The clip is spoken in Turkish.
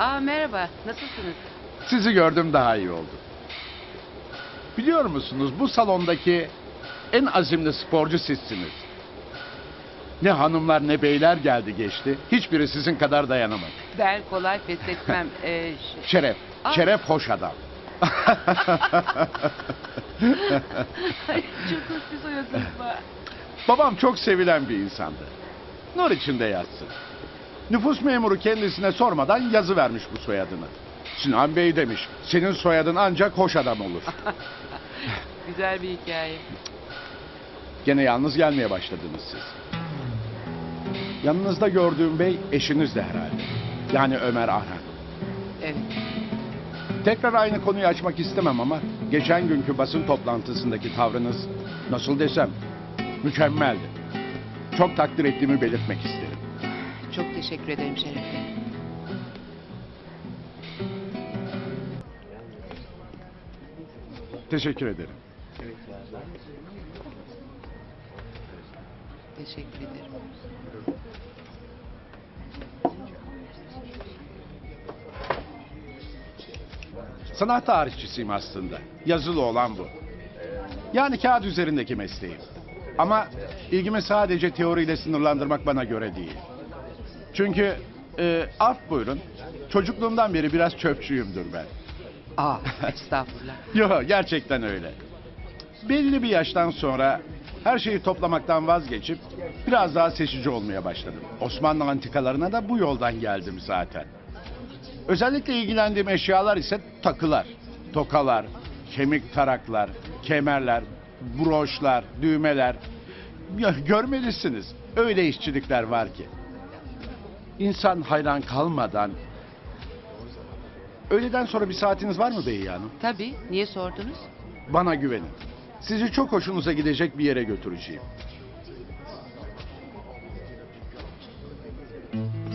Aa merhaba, nasılsınız? Sizi gördüm daha iyi oldu. Biliyor musunuz bu salondaki en azimli sporcu sizsiniz. Ne hanımlar ne beyler geldi geçti. Hiçbiri sizin kadar dayanamadı. Ben kolay pes etmem. Ee, ş- Şeref, Aa. şeref hoş adam. Ay, Çok hoş bir soyadınız var. Babam çok sevilen bir insandı. Nur içinde yatsın. Nüfus memuru kendisine sormadan yazı vermiş bu soyadını. Sinan Bey demiş, senin soyadın ancak hoş adam olur. Güzel bir hikaye. Gene yalnız gelmeye başladınız siz. Yanınızda gördüğüm bey eşiniz de herhalde. Yani Ömer Arhan. Evet. Tekrar aynı konuyu açmak istemem ama geçen günkü basın toplantısındaki tavrınız nasıl desem mükemmeldi. Çok takdir ettiğimi belirtmek isterim. Çok teşekkür ederim Şeref Bey. Teşekkür ederim. Teşekkür ederim. Sanat tarihçisiyim aslında. Yazılı olan bu. Yani kağıt üzerindeki mesleğim. Ama ilgimi sadece teoriyle sınırlandırmak bana göre değil. Çünkü e, af buyurun. Çocukluğumdan beri biraz çöpçüyümdür ben. Aa, estağfurullah. Yok gerçekten öyle. Belli bir yaştan sonra her şeyi toplamaktan vazgeçip biraz daha seçici olmaya başladım. Osmanlı antikalarına da bu yoldan geldim zaten. Özellikle ilgilendiğim eşyalar ise takılar, tokalar, kemik taraklar, kemerler, broşlar, düğmeler. Ya, görmelisiniz. Öyle işçilikler var ki. İnsan hayran kalmadan... Öğleden sonra bir saatiniz var mı Beyye Hanım? Tabii, niye sordunuz? Bana güvenin. Sizi çok hoşunuza gidecek bir yere götüreceğim.